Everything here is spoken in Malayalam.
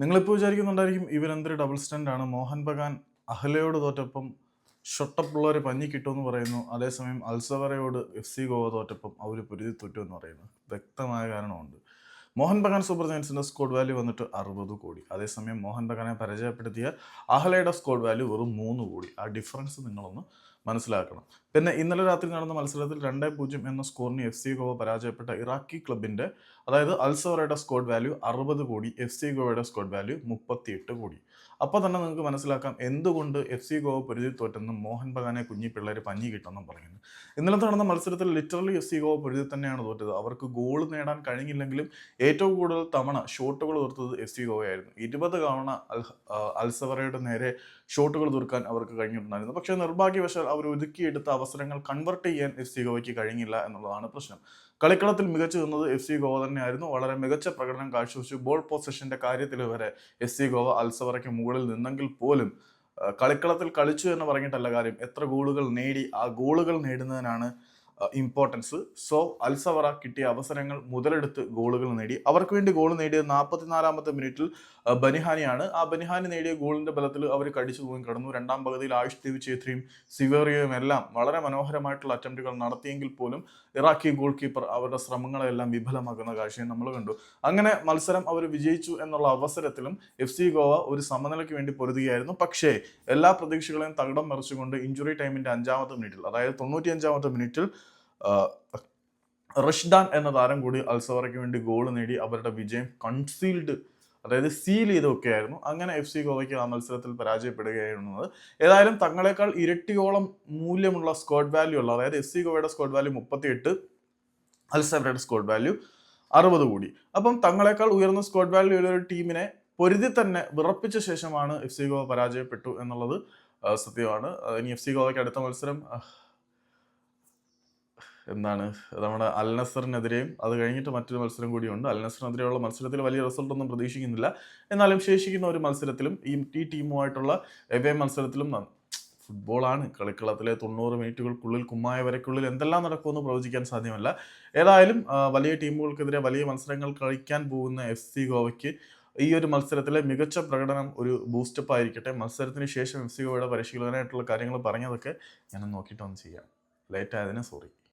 നിങ്ങളിപ്പോൾ വിചാരിക്കുന്നുണ്ടായിരിക്കും ഇവരെന്തൊരു ഡബിൾ സ്റ്റാൻഡാണ് മോഹൻ ബഗാൻ അഹ്ലയോട് തോറ്റപ്പം ഷൊട്ടപ്പുള്ളവരെ പഞ്ഞി കിട്ടുമെന്ന് പറയുന്നു. അതേസമയം അൽസവറയോട് എഫ് സി ഗോവ തോറ്റപ്പം അവർ പൊരുതി തോറ്റു എന്ന് പറയുന്നു. വ്യക്തമായ കാരണമുണ്ട്. മോഹൻ ബഗാൻ സൂപ്പർ ജയൻസിന്റെ സ്കോഡ് വാല്യൂ വന്നിട്ട് അറുപത് കോടി. അതേസമയം മോഹൻ ബഗാനെ പരാജയപ്പെടുത്തിയ അഹ്ലയുടെ സ്കോഡ് വാല്യൂ വെറും മൂന്ന് കോടി. ആ ഡിഫറൻസ് നിങ്ങളൊന്ന് മനസ്സിലാക്കണം. പിന്നെ ഇന്നലെ രാത്രി നടന്ന മത്സരത്തിൽ രണ്ടേ പൂജ്യം എന്ന സ്കോറിന് എഫ് സി ഗോവ പരാജയപ്പെട്ട ഇറാഖി ക്ലബിന്റെ അതായത് അൽസവറയുടെ സ്കോഡ് വാല്യൂ അറുപത് കോടി എഫ് സി ഗോവയുടെ സ്കോഡ് വാല്യൂ മുപ്പത്തിയെട്ട് കോടി. അപ്പോൾ തന്നെ നിങ്ങൾക്ക് മനസ്സിലാക്കാം എന്തുകൊണ്ട് എഫ് സി ഗോവ പൊരുതി തോറ്റെന്നും മോഹൻ ബഗാനെ കുഞ്ഞി പിള്ളേർ പഞ്ഞി കിട്ടുമെന്നും പറയുന്നു. ഇന്നലെ നടന്ന മത്സരത്തിൽ ലിറ്ററലി എഫ് സി ഗോവ പൊരുതി തന്നെയാണ് തോറ്റത്. അവർക്ക് ഗോൾ നേടാൻ കഴിഞ്ഞില്ലെങ്കിലും ഏറ്റവും കൂടുതൽ തവണ ഷോട്ടുകൾ തീർത്തത് എഫ് സി ഗോവയായിരുന്നു. ഇരുപത് തവണ അൽ അൽസവറയുടെ നേരെ ഷോട്ടുകൾ തീർക്കാൻ അവർക്ക് കഴിഞ്ഞിട്ടുണ്ടായിരുന്നു. പക്ഷേ നിർഭാഗ്യവശാൽ അവർ ഒതുക്കിയെടുത്ത അവസരങ്ങൾ കൺവെർട്ട് ചെയ്യാൻ എഫ് സി ഗോവയ്ക്ക് കഴിഞ്ഞില്ല എന്നുള്ളതാണ് പ്രശ്നം. കളിക്കളത്തിൽ മികച്ചു നിന്നത് എഫ് സി ഗോവ തന്നെയായിരുന്നു. വളരെ മികച്ച പ്രകടനം കാഴ്ചവെച്ചു. ബോൾ പൊസിഷന്റെ കാര്യത്തിൽ വരെ എഫ് സി ഗോവ അൽസവറയ്ക്ക് മുകളിൽ നിന്നെങ്കിൽ പോലും കളിക്കളത്തിൽ കളിച്ചു എന്ന് പറഞ്ഞിട്ടല്ല കാര്യം. എത്ര ഗോളുകൾ നേടി ആ ഗോളുകൾ നേടുന്നതിനാണ് ഇമ്പോർട്ടൻസ് സോ അൽസവറ കിട്ടിയ അവസരങ്ങൾ മുതലെടുത്ത് ഗോളുകൾ നേടി. അവർക്ക് വേണ്ടി ഗോൾ നേടിയ നാൽപ്പത്തിനാലാമത്തെ മിനിറ്റിൽ ബനിഹാനിയാണ്. ആ ബനിഹാനി നേടിയ ഗോളിന്റെ ബലത്തിൽ അവർ കടിച്ചു പോയി കടന്നു. രണ്ടാം പകുതിയിൽ ആയുഷ് ദേവ് ചേത്രിയും സിവേറിയയും എല്ലാം വളരെ മനോഹരമായിട്ടുള്ള അറ്റംപ്റ്റുകൾ നടത്തിയെങ്കിൽ പോലും ഇറാഖി ഗോൾ കീപ്പർ അവരുടെ ശ്രമങ്ങളെല്ലാം വിഫലമാക്കുന്ന കാഴ്ചയും നമ്മൾ കണ്ടു. അങ്ങനെ മത്സരം അവർ വിജയിച്ചു എന്നുള്ള അവസരത്തിലും എഫ് സി ഗോവ ഒരു സമനിലയ്ക്ക് വേണ്ടി പൊരുതുകയായിരുന്നു. പക്ഷേ എല്ലാ പ്രതീക്ഷകളെയും തകിടം മറിച്ചുകൊണ്ട് ഇഞ്ചുറി ടൈമിന്റെ അഞ്ചാമത്തെ മിനിറ്റിൽ അതായത് തൊണ്ണൂറ്റി അഞ്ചാമത്തെ മിനിറ്റിൽ റഷ്ദാൻ എന്ന താരം കൂടി അൽസവറയ്ക്ക് വേണ്ടി ഗോൾ നേടി അവരുടെ വിജയം കൺസീൽഡ് അതായത് സീൽ ചെയ്തൊക്കെയായിരുന്നു അങ്ങനെ എഫ് സി ഗോവയ്ക്ക് ആ മത്സരത്തിൽ പരാജയപ്പെടുകയായിരുന്നു ഏതായാലും തങ്ങളെക്കാൾ ഇരട്ടിയോളം മൂല്യമുള്ള സ്കോഡ് വാല്യൂ ഉള്ള അതായത് എഫ് സി ഗോവയുടെ സ്കോഡ് വാല്യൂ മുപ്പത്തിയെട്ട് അൽസവറയുടെ സ്കോഡ് വാല്യൂ അറുപത് കൂടി. അപ്പം തങ്ങളെക്കാൾ ഉയർന്ന സ്കോഡ് വാല്യൂ ഉള്ള ഒരു ടീമിനെ പൊരുതി തന്നെ വിറപ്പിച്ച ശേഷമാണ് എഫ് സി ഗോവ പരാജയപ്പെട്ടു എന്നുള്ളത് സത്യമാണ്. ഇനി എഫ് സി ഗോവയ്ക്ക് അടുത്ത മത്സരം എന്താണ് നമ്മുടെ അൽനസറിനെതിരെയും അത് കഴിഞ്ഞിട്ട് മറ്റൊരു മത്സരം കൂടിയുണ്ട്. അൽനസറിനെതിരെയുള്ള മത്സരത്തിൽ വലിയ റിസൾട്ട് ഒന്നും പ്രതീക്ഷിക്കുന്നില്ല. എന്നാലും ശേഷിക്കുന്ന ഒരു മത്സരത്തിലും ഈ ഈ ടീമുമായിട്ടുള്ള എവേ മത്സരത്തിലും ഫുട്ബോളാണ് കളിക്കളത്തിലെ തൊണ്ണൂറ് മിനിറ്റുകൾക്കുള്ളിൽ കുമ്മായ വരയ്ക്കുള്ളിൽ എന്തെല്ലാം നടക്കുമെന്ന് പ്രവചിക്കാൻ സാധ്യമല്ല. ഏതായാലും വലിയ ടീമുകൾക്കെതിരെ വലിയ മത്സരങ്ങൾ കളിക്കാൻ പോകുന്ന എഫ് സി ഗോവയ്ക്ക് ഈ ഒരു മത്സരത്തിലെ മികച്ച പ്രകടനം ഒരു ബൂസ്റ്റപ്പ് ആയിരിക്കട്ടെ. മത്സരത്തിന് ശേഷം എഫ് സി ഗോവയുടെ പരിശീലകനായിട്ടുള്ള കാര്യങ്ങൾ പറഞ്ഞതൊക്കെ ഞാൻ നോക്കിയിട്ട് ഒന്ന് ചെയ്യാം. ലേറ്റ് ആയതിന് സോറി